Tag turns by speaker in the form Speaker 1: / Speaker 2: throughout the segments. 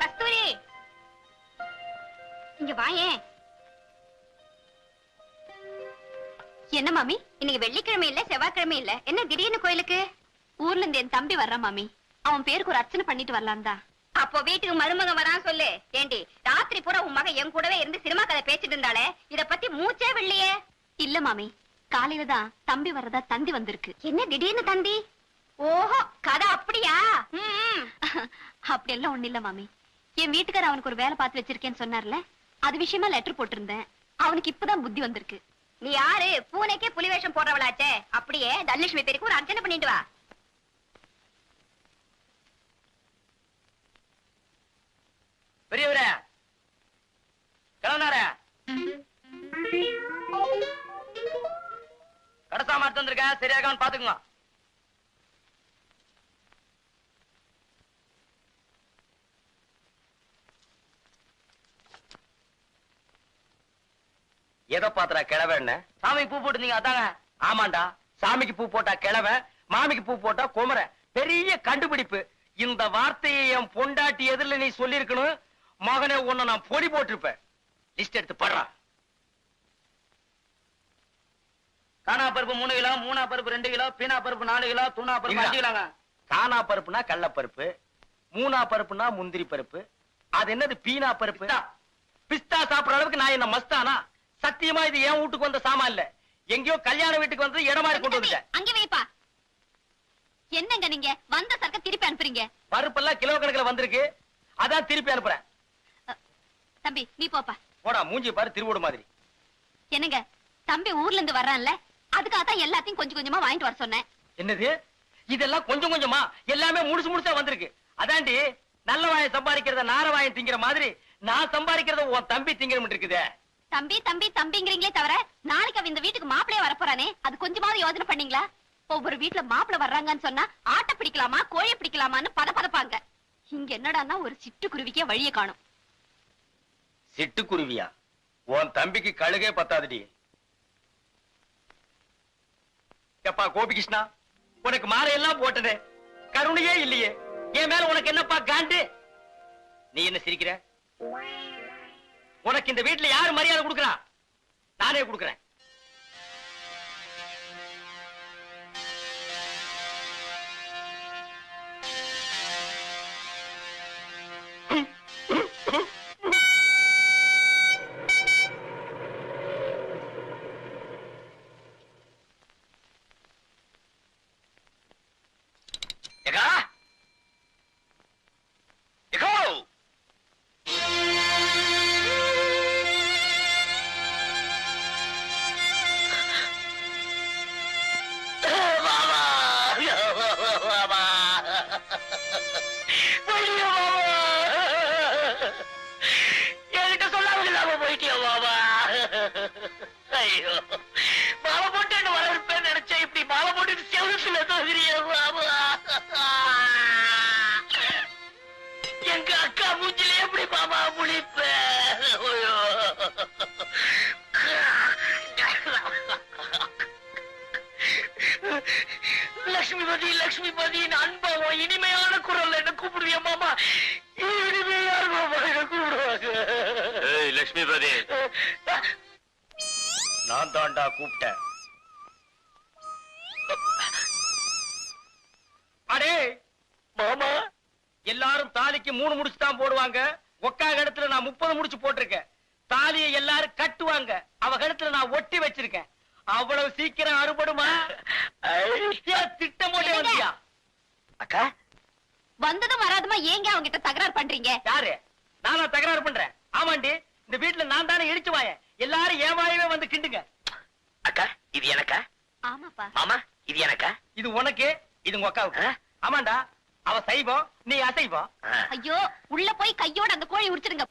Speaker 1: கஸ்தூரி! இங்க வாயேன் என்ன மாமி? இன்னைக்கு வெள்ளிக்கிழமை இல்ல செவ்வாய்க்கிழமை இல்ல. என்ன திடீர்னு கோயிலுக்கு? ஊர்ல இருந்து என் தம்பி வர்றான் மாமி. அவன் பேருக்கு ஒரு அர்ச்சனை பண்ணிட்டு வரலாம் தான். அப்போ வீட்டுக்கு மருமகன் வரான் சொல்லு. ஏண்டி ராத்திரி பூரா உன் மகன் என் கூடவே இருந்து சினிமா கதை பேசிட்டு இருந்தாலே இத பத்தி மூச்சே வெள்ளியே இல்ல மாமி. காலையில தான் தம்பி வர்றதா தந்தி வந்திருக்கு. என்ன திடீர்னு தந்தி? ஓஹோ கதை அப்படியா? அப்படி எல்லாம் ஒண்ணு இல்ல மாமி. என் வீட்டுக்கார அவனுக்கு ஒரு வேலை பார்த்து வச்சிருக்கேன்னு சொன்னார்ல அது விஷயமா லெட்டர் போட்டிருந்தேன். அவனுக்கு இப்பதான் புத்தி வந்திருக்கு. நீ யாரு? பூனைக்கே புலி வேஷம் போடுறவளாச்சே. அப்படியே தனலட்சுமி பேருக்கு ஒரு அர்ச்சனை பண்ணிட்டு வா.
Speaker 2: பெரியவரே கிளம்புனாரே? கடைசா மாட்டு வந்திருக்கேன் சரியாகான்னு பாத்துக்குங்க. எதை பாத்துறா கிழவன்னு சாமிக்கு பூ போட்டுருந்தீங்க அதாங்க ஆமாண்டா. சாமிக்கு பூ போட்டா கிழவன் மாமிக்கு பூ போட்டா குமரன் பெரிய கண்டுபிடிப்பு. இந்த வார்த்தையை என் பொண்டாட்டி எதிரில் நீ சொல்லியிருக்கணும். மகனே உன்னை நான் பொடி போட்டிருப்பேன். லிஸ்ட் எடுத்து படுறான் காணா பருப்பு மூணு கிலோ மூணா பருப்பு ரெண்டு கிலோ பீனா பருப்பு நாலு கிலோ தூணா பருப்பு அஞ்சு கிலோங்க. காணா பருப்புனா கடலப்பருப்பு மூணா பருப்புனா முந்திரி பருப்பு. அது என்னது பீனா பருப்பு? பிஸ்தா. சாப்பிடுற அளவுக்கு நான் என்ன மஸ்தானா? சத்தியமா இது என் வீட்டுக்கு வந்த சாமான் இல்ல. எங்கேயோ கல்யாண வீட்டுக்கு வந்து இடம் மாதிரி கொண்டு வந்துட்டேன்.
Speaker 1: அங்க வைப்பா. என்னங்க நீங்க? வந்த சரக்க திருப்பி அனுப்புறீங்க.
Speaker 2: பருப்பெல்லாம் கிலோ கணக்குல வந்திருக்கு. அதான் திருப்பி அனுப்புறேன்.
Speaker 1: தம்பி நீ போப்பா.
Speaker 2: போடா மூஞ்சி பாரு திருவோடு மாதிரி.
Speaker 1: என்னங்க? தம்பி ஊர்ல இருந்து வர்றான்ல. அதுக்காக தான் எல்லாத்தையும் கொஞ்சம் கொஞ்சமா வாங்கிட்டு வர சொன்னேன்.
Speaker 2: என்னது? இதெல்லாம் கொஞ்சம் கொஞ்சமா? எல்லாமே முழுசு முழுசா வந்திருக்கு. அதாண்டி நல்ல வாயம் சம்பாதிக்கிறத நார வாயம் திங்கிற மாதிரி நான் சம்பாதிக்கிறத உன் தம்பி திங்கிற இருக்குதே.
Speaker 1: தம்பி தம்பி தம்பிங்கிறீங்களே தவிர நாளைக்கு அவன் இந்த வீட்டுக்கு மாப்பிளைய வரப்போறானே? அது கொஞ்சமாவது யோசனை பண்ணீங்களா? ஒவ்வொரு வீட்டுல மாப்பிளை வர்றாங்கன்னு சொன்னா ஆட்டை பிடிக்கலாமா கோழி பிடிக்கலாமான்னு பத பதப்பாங்க இங்க என்னடான்னா ஒரு சிட்டுக்குருவிக்கே வழிய காணும்.
Speaker 2: சிட்டுக்குருவியா? உன் தம்பிக்கு கழுகே பத்தாதுடி. எப்பா கோபிகிருஷ்ணா? உனக்கு மாலையெல்லாம் போட்டதே கருணையே இல்லையே. என் மேல உனக்கு என்னப்பா காண்டு? நீ என்ன சிரிக்கிற? உனக்கு இந்த வீட்டுல யாரு மரியாதை கொடுக்கறா? நானே கொடுக்கறேன். ஐயோ. மாலை போட்டு என்ன வரவேற்பேன்னு நினைச்சேன் இப்படி மாலை போட்டுட்டு செவத்துல தோகிறிய பாபா. எங்க அக்கா மூஞ்சில எப்படி மாமா முழிப்ப ஐயோ. லக்ஷ்மிபதி லட்சுமிபதி அன்பாவும் இனிமையான குரல் என்ன கூப்பிடுவிய மாமா இனிமையான மாமா என்ன கூப்பிடுவாங்க? லட்சுமிபதி நான் தாண்டா கூப்பிட்டேன். அடே மாமா எல்லாரும் தாலிக்கு மூணு முடிச்சு தான் போடுவாங்க. ஒக்கா இடத்துல நான் முப்பது முடிச்சு போட்டிருக்கேன். தாலியை எல்லாரும் கட்டுவாங்க. அவ கழுத்துல நான் ஒட்டி வச்சிருக்கேன். அவ்வளவு சீக்கிரம் அறுபடுமா? திட்டம் போட்டே வந்தியா? அக்கா
Speaker 1: வந்ததும் வராதுமா? ஏங்க அவங்க கிட்ட தகராறு பண்றீங்க?
Speaker 2: யாரு? நானா தகராறு பண்றேன். ஆமாண்டி இந்த வீட்டுல நான் தானே இடிச்சு வாயேன். எல்லாரும் என் வாயவே வந்து கிண்டுங்க.
Speaker 3: அக்கா இது எனக்கா?
Speaker 1: ஆமாப்பா.
Speaker 3: மாமா இது எனக்கா?
Speaker 2: இது உனக்கு இது உங்க அக்காவுக்கு. ஆமாண்டா அவ சைவம் நீ அசைவம்.
Speaker 1: ஐயோ உள்ள போய் கையோட அந்த கோழி உரிச்சிருங்க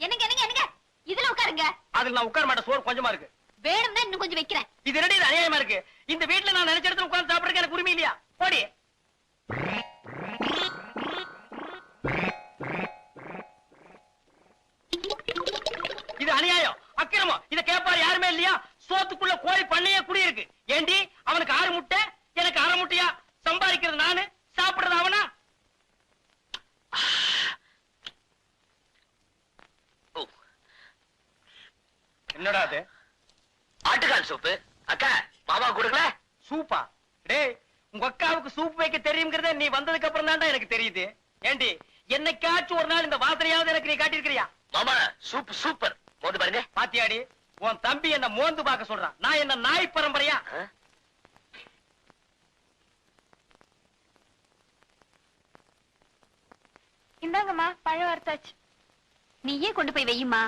Speaker 1: என்னங்க என்னங்க என்னங்க? இதுல உட்காருங்க.
Speaker 2: அதுல நான் உட்கார மாட்டேன் சோறு கொஞ்சமா இருக்கு.
Speaker 1: வேணும்னா இன்னும் கொஞ்சம் வைக்கிறேன்.
Speaker 2: இது ரெண்டு இது அநியாயமா இருக்கு? இந்த வீட்டுல நான் நினைச்ச இடத்துல உட்கார்ந்து சாப்பிடுறதுக்கு எனக்கு உரிமை இல்லையா? போடி.
Speaker 4: இது அநியாயம். அக்கிரமம். இத கேட்பாரு யாருமே இல்லையா? சோத்துக்குள்ள கோழி பண்ணையே குடியிருக்கு. ஏண்டி? அவனுக்கு ஆறு முட்டை வந்ததுக்கு அப்புறம் தான்டா எனக்கு தெரியுது. ஏண்டி என்னைக்காச்சும் ஒரு நாள் இந்த வாசனையாவது எனக்கு நீ காட்டியிருக்கிறியா?
Speaker 3: மாமா சூப் சூப்பர். மோந்து பாருங்க.
Speaker 4: பாத்தியாடி உன் தம்பி என்ன மோந்து பார்க்க சொல்றான் நான் என்ன நாய் பரம்பரையா?
Speaker 5: இந்தாங்கம்மா பழம் வறுத்தாச்சு. நீயே கொண்டு போய் வையுமா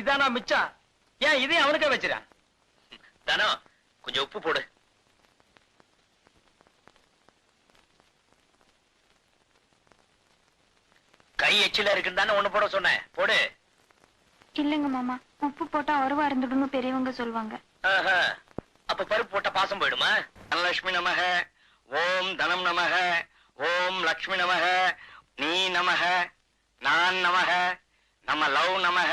Speaker 4: இதானா மிச்சம் ஏன் இதே அவனுக்கே வச்சிரேன்
Speaker 3: தானோ கொஞ்சம் உப்பு போடு. கை எச்சில இருக்குன்னு தானே ஒண்ணு போட சொன்னேன். போடு.
Speaker 5: இல்லங்க மாமா உப்பு போட்டா உறவா இருந்துடுன்னு பெரியவங்க சொல்லுவாங்க
Speaker 3: ஆஹா. அப்ப பருப்பு போட்ட பாசம் போயிடுமா?
Speaker 4: தனலட்சுமி நமக ஓம் தனம் நமக ஓம் லக்ஷ்மி நமக நீ நமக நான் நமக நம்ம லவ் நமக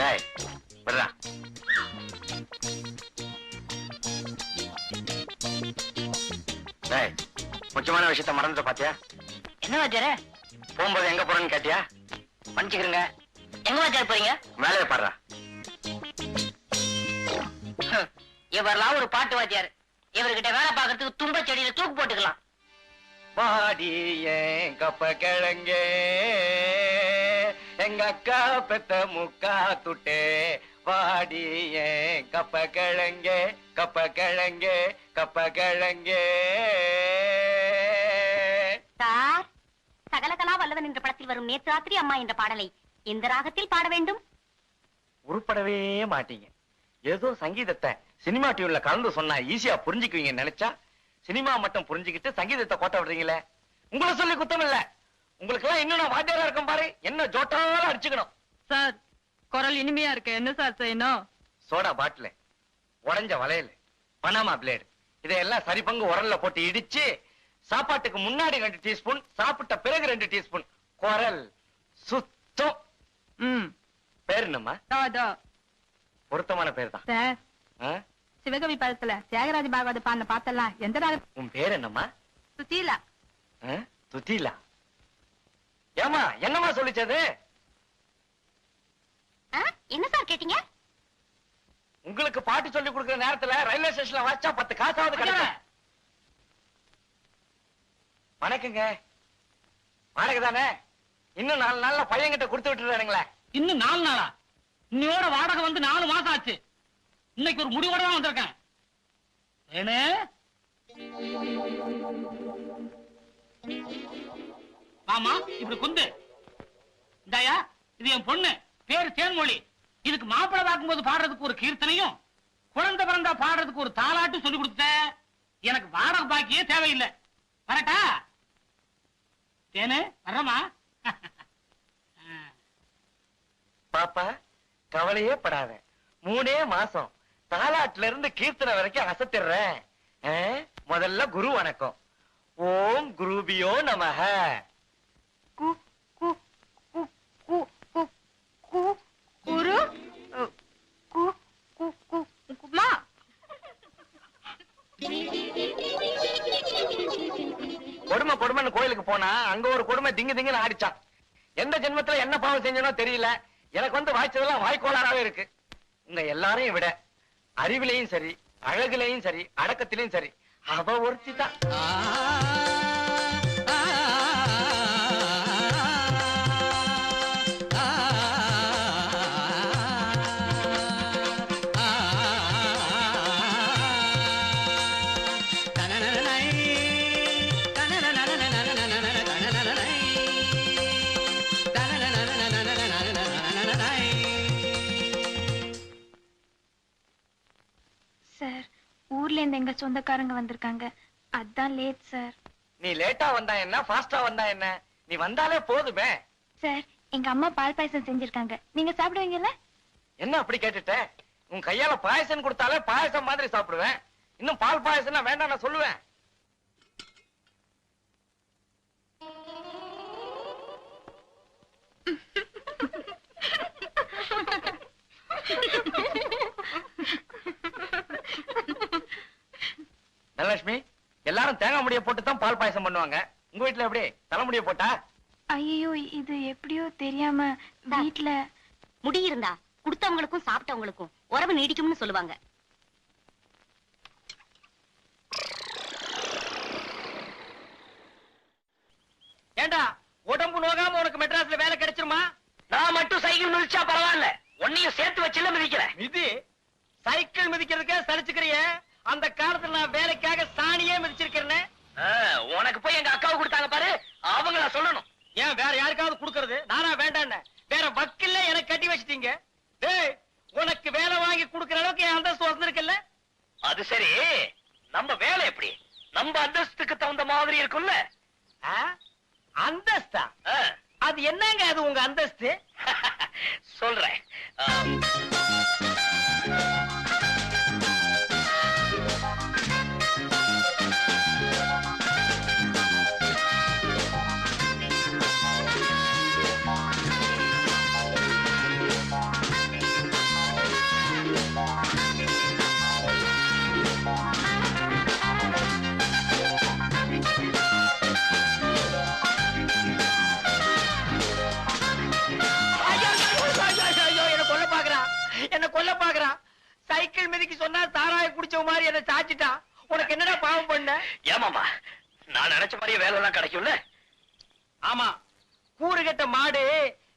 Speaker 4: டேய் விடுறா டேய் முக்கியமான விஷயத்த மறந்துட்ட பாத்தியா?
Speaker 6: என்ன வாத்தியாரே?
Speaker 4: போகும்போது எங்க போறேன்னு கேட்டியா?
Speaker 6: மன்னிச்சுக்கிறேங்க எங்க வாத்தியார் போறீங்க?
Speaker 4: மேலே பாடுறா.
Speaker 6: இவரெல்லாம் ஒரு பாட்டு வாத்தியார். இவர்கிட்ட வேலை பார்க்கறதுக்கு தும்ப செடியில தூக்கு போட்டுக்கலாம்.
Speaker 4: பாடி ஏன் கப்ப கிழங்கே. எங்க அக்கா பெத்த முக்கா துட்டே வாடி ஏன் கப்ப கிழங்கே கப்ப கிழங்கே கப்ப கிழங்கே.
Speaker 5: சார் சகலகலா வல்லவன் என்ற படத்தில் வரும் நேற்று ராத்திரி அம்மா என்ற பாடலை எந்த ராகத்தில் பாட வேண்டும்?
Speaker 4: உருப்படவே மாட்டீங்க. ஏதோ சங்கீதத்தை சினிமா டியூன்ல கலந்து சொன்னா ஈஸியா புரிஞ்சுக்குவீங்க நினைச்சா சினிமா மட்டும் புரிஞ்சுக்கிட்டு சங்கீதத்தை கோட்ட விடுறீங்களே? உங்களை சொல்லி குத்தம் இல்ல உங்களுக்கு எல்லாம் இன்னும் வாத்தியாரா இருக்கேன் பாரு. என்ன ஜோட்டாலும் அடிச்சுக்கணும்.
Speaker 7: சார் குரல் இனிமையா இருக்கு. என்ன சார் செய்யணும்?
Speaker 4: சோடா பாட்டில் உடைஞ்ச வளையல் பனாமா பிளேடு. இதையெல்லாம் சரி பங்கு உரல்ல போட்டு இடிச்சு சாப்பாட்டுக்கு முன்னாடி ரெண்டு டீஸ்பூன் சாப்பிட்ட பிறகு ரெண்டு டீஸ்பூன். குரல் சுத்தம்.
Speaker 7: ம்.
Speaker 4: பேர் என்னம்மா? பொருத்தமான பேர் தான்.
Speaker 7: சார்? சிவகவி படத்துல தியாகராஜ பாகவத பாடின பாத்தெல்லாம் எந்த ராக
Speaker 4: உன் பேர் என்னம்மா?
Speaker 7: சுத்தீலா.
Speaker 4: ஆ? ஏமா என்னம்மா சொல்லிச்சது?
Speaker 5: என்ன சார் கேட்டீங்க?
Speaker 4: உங்களுக்கு பாட்டு சொல்லி கொடுக்கிற நேரத்துல ரயில்வே ஸ்டேஷன்ல வச்சா பத்து காசாவது கிடைக்கும். வணக்கங்க. வாடகை தானே? இன்னும் நாலு நாள்ல பையன்கிட்ட கொடுத்து விட்டுறானுங்களே.
Speaker 8: இன்னும் நாலு நாளா? இன்னையோட வாடகை வந்து நாலு மாசம் ஆச்சு. இன்னைக்கு ஒரு முடிவோட தான் வந்திருக்கேன். ஏனே ஆமா இப்படி குந்து இந்தாயா இது என் பொண்ணு பேரு தேன்மொழி. இதுக்கு மாப்பிள்ளை பார்க்கும்போது பாடுறதுக்கு ஒரு கீர்த்தனையும் குழந்தை பிறந்தா பாடுறதுக்கு ஒரு தாலாட்டும் சொல்லி கொடுத்த எனக்கு வாடகை பாக்கியே தேவையில்லை. வரட்டா? தேனு வர்றமா
Speaker 4: பாப்பா கவலையே படாத. மூணே மாசம் தாலாட்டுல இருந்து கீர்த்தனை வரைக்கும் அசத்திடுறேன். முதல்ல குரு வணக்கம். ஓம் குருபியோ நமஹ.
Speaker 2: திங்கு திங்குன்னு ஆடிச்சான் எந்த ஜென்மத்துல என்ன பாவம் செஞ்சனோ தெரியல. எனக்கு வந்து வாய்ச்சதெல்லாம் வாய்க்கோளாராவே இருக்கு. உங்க எல்லாரையும் விட அறிவிலையும் சரி அழகுலையும் சரி அடக்கத்திலையும் சரி அவ ஒருத்தி தான்
Speaker 9: இருந்து எங்க சொந்தக்காரங்க வந்திருக்காங்க. அதான் லேட் சார்
Speaker 2: நீ லேட்டா வந்தா என்ன? ஃபாஸ்டா வந்தா என்ன? நீ வந்தாலே போதுமே.
Speaker 9: சார் எங்க அம்மா பால் பாயசம் செஞ்சிருக்காங்க. நீங்க சாப்பிடுவீங்கல்ல?
Speaker 2: என்ன அப்படி கேட்டுட்ட? உன் கையால பாயசம் கொடுத்தாலே பாயசம் மாதிரி சாப்பிடுவேன். இன்னும் பால் பாயசம்னா வேண்டாம் நான் சொல்லுவேன். தனலட்சுமி எல்லாரும் தேங்காய் முடிய போட்டு தான் பால் பாயசம் பண்ணுவாங்க. உங்க வீட்டுல எப்படி? தலைமுடிய போட்டா?
Speaker 9: ஐயோ இது எப்படியோ தெரியாம வீட்ல
Speaker 1: முடி இருந்தா கொடுத்தவங்களுக்கும் சாப்பிட்டவங்களுக்கும் உறவு நீடிக்கும்னு சொல்லுவாங்க.
Speaker 2: ஏண்டா உடம்பு நோகாம உனக்கு மெட்ராஸ்ல வேலை கிடைச்சிருமா?
Speaker 3: நான் மட்டும் சைக்கிள் மிதிச்சா பரவாயில்ல. உன்னையும் சேர்த்து வச்சுல மிதிக்கிறேன்.
Speaker 2: மிதி. சைக்கிள் மிதிக்கிறதுக்கே சலிச்சுக்கிறிய. அந்த காலத்துல நான் வேலைக்காக சாணியே மிதிச்சிருக்கிறேன்.
Speaker 3: உனக்கு போய் எங்க அக்காவை கொடுத்தாங்க பாரு. அவங்கள சொல்லணும்.
Speaker 2: ஏன் வேற யாருக்காவது கொடுக்கறது? நானா வேண்டான்னு. வேற வக்கில்ல எனக்கு கட்டி வச்சிட்டீங்க. டேய் உனக்கு வேலை வாங்கி கொடுக்கற அளவுக்கு என் அந்தஸ்து வந்திருக்குல்ல?
Speaker 3: அது சரி. நம்ம வேலை எப்படி? நம்ம அந்தஸ்துக்கு தகுந்த மாதிரி இருக்கும்ல?
Speaker 2: அந்தஸ்தா? அது என்னங்க அது உங்க அந்தஸ்து?
Speaker 3: சொல்றேன்.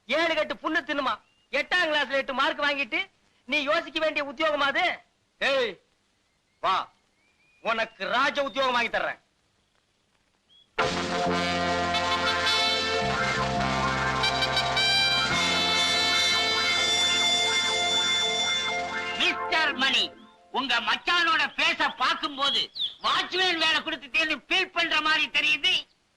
Speaker 2: ஏழு கட்டு புண்ணு தின்னுமா? எட்டாம் கிளாஸ்ல எட்டு மார்க் வாங்கிட்டு நீ யோசிக்க வேண்டிய உத்தியோகமா அது? ஏய் வா. உனக்கு ராஜ உத்தியோகம் வாங்கி தர்றேன்.
Speaker 10: மிஸ்டர் மணி உங்க மச்சானோட பேச பார்க்கும்போது வாட்ச்மேன் வேலை கொடுத்துட்டேன்னு ஃபீல் பண்ற மாதிரி தெரியுது.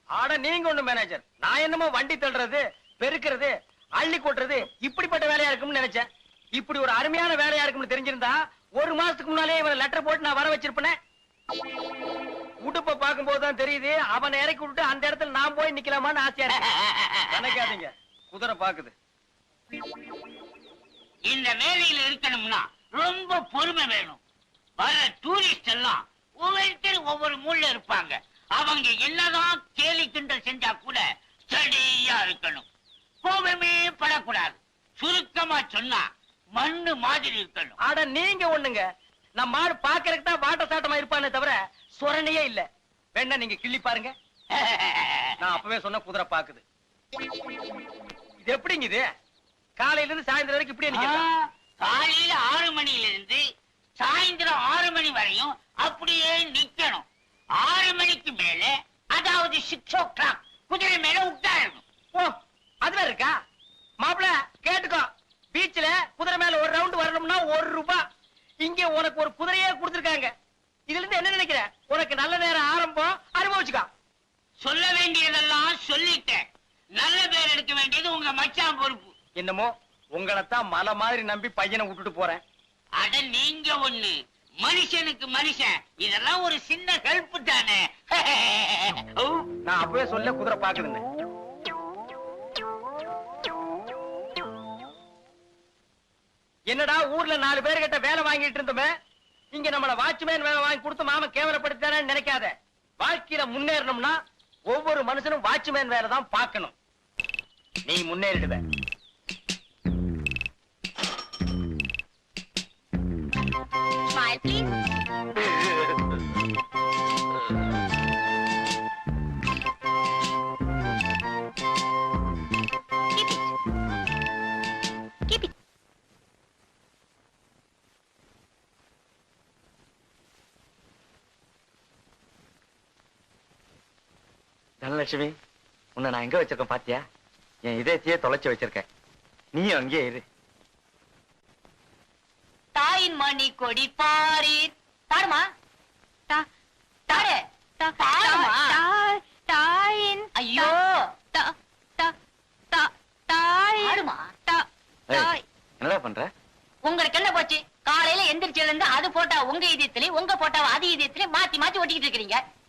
Speaker 2: ஆட நீங்க ஒண்ணு மேனேஜர் நான் என்னமோ வண்டி தள்ளுறது பெருக்கிறது அள்ளி கொட்டுறது இப்படிப்பட்ட வேலையா இருக்கும்னு நினைச்சேன். இப்படி ஒரு அருமையான வேலையா இருக்கும்னு தெரிஞ்சிருந்தா ஒரு மாசத்துக்கு முன்னாலே இவரை லெட்டர் போட்டு நான் வர வச்சிருப்பேன். உடுப்ப பார்க்கும்போது தான் தெரியுது அவனை இறக்கி விட்டு அந்த இடத்துல நான் போய் நிக்கலாமான்னு ஆசையா நினைக்காதீங்க. குதிரை பாக்குது.
Speaker 10: இந்த வேலையில இருக்கணும்னா ரொம்ப பொறுமை வேணும். வர டூரிஸ்ட் எல்லாம் ஒவ்வொருத்தர் ஒவ்வொரு மூல்ல இருப்பாங்க. அவங்க என்னதான் கேலி கிண்டல் செஞ்சா கூட சரியா இருக்கணும். கோபமே படக்கூடாது. சுருக்கமா சொன்னா மண்ணு மாதிரி இருக்கணும்.
Speaker 2: ஆட நீங்க ஒண்ணுங்க. நம்ம மாடு பாக்குறதுக்கு தான் வாட்ட சாட்டமா இருப்பானே தவிர சுரணையே இல்ல. வேணா நீங்க கிள்ளி பாருங்க. நான் அப்பவே சொன்ன குதிரை பாக்குது. இது எப்படிங்க இது? காலையில இருந்து சாயந்தரம் வரைக்கும் இப்படியே நிக்கிறதா?
Speaker 10: காலையில ஆறு மணில இருந்து சாயந்தரம் ஆறு மணி வரையும் அப்படியே நிக்கணும். ஆறு மணிக்கு மேல அதாவது சிக்ஸ் ஓ கிளாக் குதிரை மேல உட்காரணும்
Speaker 2: ஓ அது வேற இருக்கா? மாப்பிள கேட்டுக்கோ. பீச்ல குதிரை மேல ஒரு ரவுண்ட் வரணும்னா ஒரு ரூபாய் இங்க உனக்கு ஒரு குதிரையே கொடுத்துருக்காங்க. இதுல இருந்து என்ன நினைக்கிற? உனக்கு நல்ல நேரம் ஆரம்பம் அனுபவிச்சுக்கோ.
Speaker 10: சொல்ல வேண்டியதெல்லாம் சொல்லிட்டேன். நல்ல பேர் எடுக்க வேண்டியது உங்க மச்சான் பொறுப்பு.
Speaker 2: என்னமோ உங்களைத்தான் மலை மாதிரி நம்பி பையனை விட்டுட்டு போறேன்.
Speaker 10: அட நீங்க ஒண்ணு. மனுஷனுக்கு மனுஷன். இதெல்லாம் ஒரு சின்ன ஹெல்ப் தானே.
Speaker 2: நான் அப்பவே சொல்ல குதிரை பாக்குதுன்னு என்னடா ஊர்ல நாலு பேர்கிட்ட வேலை வாங்கிட்டு இருந்தோமே? இங்க நம்மள வாட்ச்மேன் வேலை வாங்கி கொடுத்து மாமன் கேவலப்படுத்தானு நினைக்காத. வாழ்க்கையில முன்னேறணும்னா
Speaker 4: ஒவ்வொரு மனுஷனும் வாட்ச்மேன் வேலை தான் பார்க்கணும். நீ
Speaker 1: முன்னேறிடுவேன்
Speaker 4: தனலட்சுமி உன்னை நான் எங்க வச்சிருக்கேன் பாத்தியா? என் இதயத்தையே தொலைச்சு வச்சிருக்கேன். நீயும் அங்கேயே இரு.
Speaker 6: தாயின் மணி கொடி பாரீர். பாடுமா
Speaker 7: தா-
Speaker 6: பாடு
Speaker 7: தா-
Speaker 6: பாடுமா
Speaker 7: தா- தாயின்
Speaker 6: ஐயோ.
Speaker 7: தா- தா- தா- தாயின்
Speaker 6: பாடுமா
Speaker 7: தா-
Speaker 4: ஏய்,
Speaker 7: தாய்.
Speaker 4: என்னடா பண்ற?
Speaker 6: உங்களுக்கு என்ன போச்சு? காலையில எந்திரிச்சதுல இருந்து அது போட்டா உங்க இதயத்திலயும் உங்க போட்டா அது இதயத்திலயும் மாத்தி மாத்தி ஒட்டிக்கிட்டு இருக்கீங்க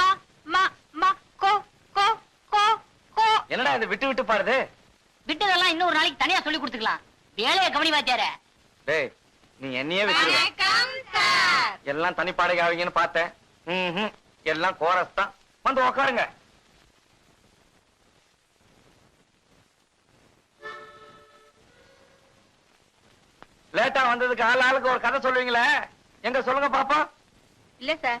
Speaker 7: மா மா மா கோ கோ கோ கோ.
Speaker 4: என்னடா இது விட்டு விட்டு பாடுது?
Speaker 6: விட்டதெல்லாம் இன்னொரு நாளைக்கு தனியா சொல்லி கொடுத்துக்கலாம். வேலையை கவனி வாத்தியார.
Speaker 4: டேய் நீ என்னையே வச்சிருக்க எல்லாம் தனி பாடகை ஆவீங்கன்னு பார்த்தேன். எல்லாம் கோரஸ் தான். வந்து உக்காருங்க. லேட்டா வந்ததுக்கு ஆள் ஆளுக்கு ஒரு கதை சொல்லுவீங்களே? எங்க சொல்லுங்க பாப்போம்
Speaker 7: இல்ல சார்.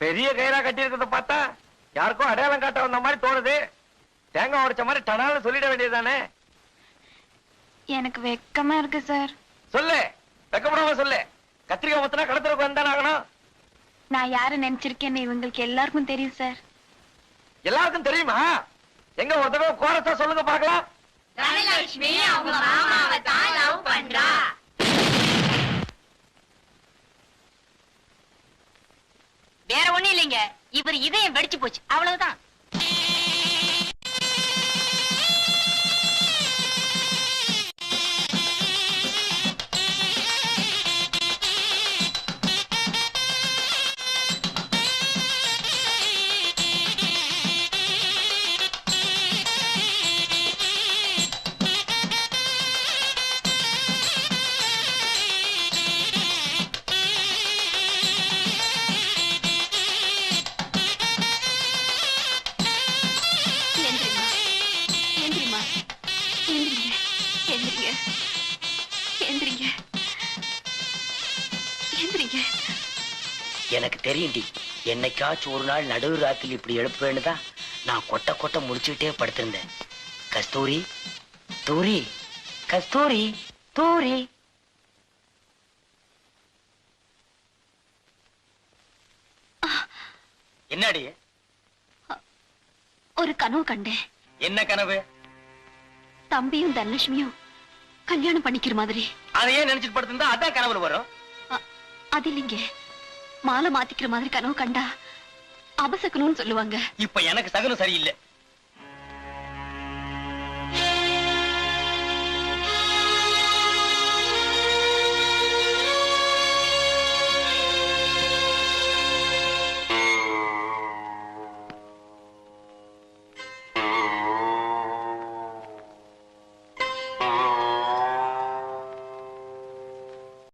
Speaker 4: பெரிய கயிறா கட்டி இருக்கிறத பார்த்தா யாருக்கும் அடையாளம் காட்ட வந்த மாதிரி தோணுது. தேங்காய் உடைச்ச மாதிரி டனால சொல்லிட வேண்டியதுதானே?
Speaker 9: எனக்கு வெக்கமா இருக்கு சார்.
Speaker 4: சொல்லு. வெக்கப்படாம சொல்லு. கத்திரிக்காய் மொத்தனா கடத்துறதுக்கு வந்தானே ஆகணும்.
Speaker 9: நான் யாரை நினைச்சிருக்கேன்னு இவங்களுக்கு எல்லாருக்கும் தெரியும் சார்.
Speaker 4: எல்லாருக்கும் தெரியுமா? எங்க ஒரு தடவை கோரஸா சொல்லுங்க பாக்கலாம்
Speaker 1: தனலட்சுமி அவங்க மாமாவை தான் லவ் பண்றா.
Speaker 6: வேற ஒண்ணும் இல்லைங்க. இவர் இதயம் வெடிச்சு போச்சு. அவ்வளவுதான்.
Speaker 11: தெரியும்டி. என்னைக்காச்சும் ஒரு நாள் நடுவு ராத்திரி இப்படி எழுப்புவேன்னு தான் நான் கொட்ட கொட்ட முடிச்சுக்கிட்டே படுத்திருந்தேன். கஸ்தூரி தூரி கஸ்தூரி தூரி. என்னடி?
Speaker 1: ஒரு கனவு கண்டேன்.
Speaker 2: என்ன கனவு?
Speaker 1: தம்பியும் தனலட்சுமியும் கல்யாணம் பண்ணிக்கிற மாதிரி.
Speaker 2: அதை ஏன் நினைச்சிட்டு படுத்திருந்தா அதான் கனவுல வரும்?
Speaker 1: அது இல்லைங்க. மாலை மாத்திக்கிற மாதிரி கனவு கண்டா அபசக்கணும்னு சொல்லுவாங்க.
Speaker 2: இப்ப எனக்கு சகனம் சரியில்லை.